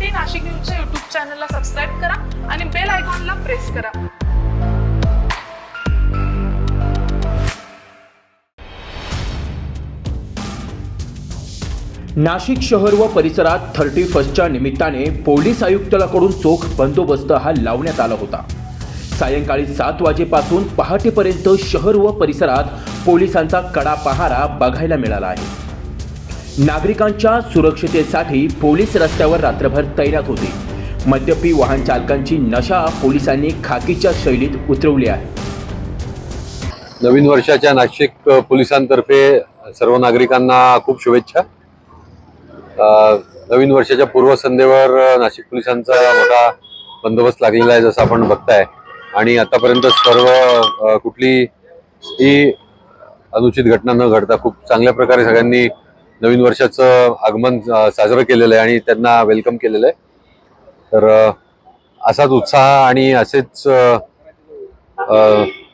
ताज्या नाशिक न्यूजच्या युट्यूब चॅनलला सबस्क्राईब करा आणि बेल आयकॉनला प्रेस करा. नाशिक शहर व परिसरात थर्टी फर्स्टच्या निमित्ताने पोलीस आयुक्तालयाकडून चोख बंदोबस्त हा लावण्यात आला होता. सायंकाळी सात वाजेपासून पहाटेपर्यंत शहर व परिसरात पोलिसांचा कडा पहारा बघायला मिळाला आहे. नागरिकांच्या सुरक्षितेसाठी पोलीस रस्त्यावर रात्रभर तैनात होते. मद्यपी वाहन चालकांची नशा पोलिसांनी खाकीच्या शैलीत उतरवली आहे. नवीन वर्षाच्या नाशिक पोलिसांतर्फे सर्व नागरिकांना खूप शुभेच्छा. नवीन वर्षाच्या पूर्वसंध्येवर नाशिक पोलिसांचा मोठा बंदोबस्त लागलेला आहे जसं आपण बघताय. आणि आतापर्यंत सर्व कुठली कुठलीही अनुचित घटना न घडता खूप चांगल्या प्रकारे सगळ्यांनी नवीन वर्षाचं आगमन साजरं केलेलं आहे आणि त्यांना वेलकम केलेलं आहे. तर असाच उत्साह आणि असेच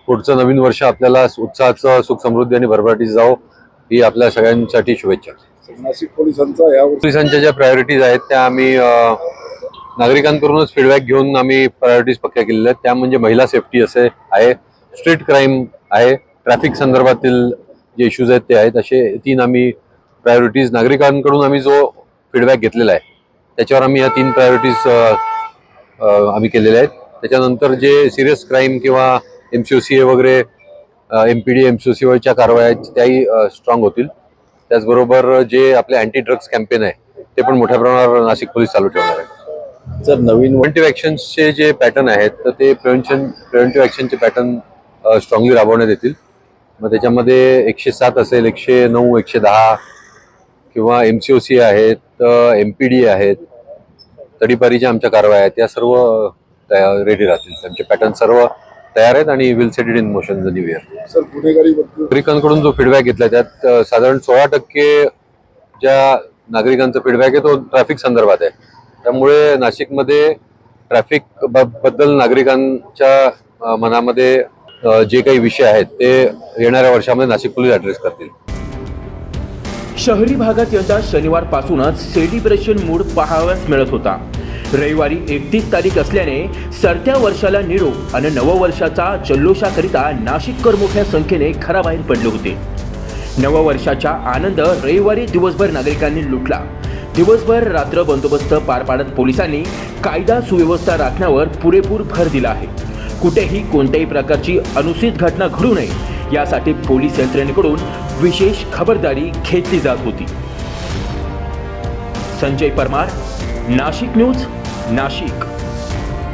पुढचं नवीन वर्ष आपल्याला उत्साहाचं सुख समृद्धी आणि भरभराटीत जावो ही आपल्या सगळ्यांसाठी शुभेच्छा. नाशिक पोलिसांचा या पोलिसांच्या ज्या प्रायोरिटीज आहेत त्या आम्ही नागरिकांकडूनच फीडबॅक घेऊन आम्ही प्रायोरिटीज पक्क्या केलेल्या आहेत. त्या म्हणजे महिला सेफ्टी असे आहे स्ट्रीट क्राईम आहे ट्रॅफिक संदर्भातील जे इश्यूज आहेत ते आहेत असे तीन आम्ही प्रायोरिटीज नागरिकांकडून आम्ही जो फीडबॅक घेतलेला आहे त्याच्यावर आम्ही या तीन प्रायोरिटीज आम्ही केलेल्या आहेत. त्याच्यानंतर जे सिरियस क्राईम किंवा M C O C A वगैरे M P D M C O C वरच्या कारवाया त्याही स्ट्रॉंग होतील. त्याचबरोबर जे आपले अँटी ड्रग्ज कॅम्पेन आहे ते पण मोठ्या प्रमाणावर नाशिक पोलीस चालू ठेवणार आहेत. जर नवीन प्रिव्हेंटिव्ह ॲक्शन्सचे जे पॅटर्न आहेत तर ते प्रिव्हेन्शन प्रिव्हेंटिव्ह ॲक्शनचे पॅटर्न स्ट्रॉंगली राबवण्यात येतील. मग त्याच्यामध्ये एकशे सात असेल एकशे नऊ एकशे दहा किंवा एम सी ओ सी आहेत एम पी डी आहेत तडीपारीच्या आमच्या कारवाया आहेत या सर्व रेडी राहतील. त्यांचे पॅटर्न सर्व तयार आहेत आणि will set it in motion the new year नागरिकांकडून जो फीडबॅक घेतला त्यात साधारण सोळा टक्के ज्या नागरिकांचा फीडबॅक आहे तो ट्रॅफिक संदर्भात आहे. त्यामुळे नाशिकमध्ये ट्रॅफिकबद्दल नागरिकांच्या मनामध्ये जे काही विषय आहेत ते येणाऱ्या वर्षामध्ये नाशिक पोलीस ऍड्रेस करतील. शहरी भागात यंदा शनिवारपासूनच सेलिब्रेशन मूड पाहाव्यास मिळत होता. रविवारी एकतीस तारीख असल्याने सरत्या वर्षाला निरोप आणि नववर्षाचा जल्लोषाकरिता नाशिककर मोठ्या संख्येने घराबाहेर पडले होते. नववर्षाचा आनंद रविवारी दिवसभर नागरिकांनी लुटला. दिवसभर रात्र बंदोबस्त पार पाडत पोलिसांनी कायदा सुव्यवस्था राखण्यावर पुरेपूर भर दिला आहे. कुठेही कोणत्याही प्रकारची अनुचित घटना घडू नये यासाठी पोलीस यंत्रणेकडून विशेष खबरदारी घेतली जात होती. संजय परमार नाशिक न्यूज नाशिक.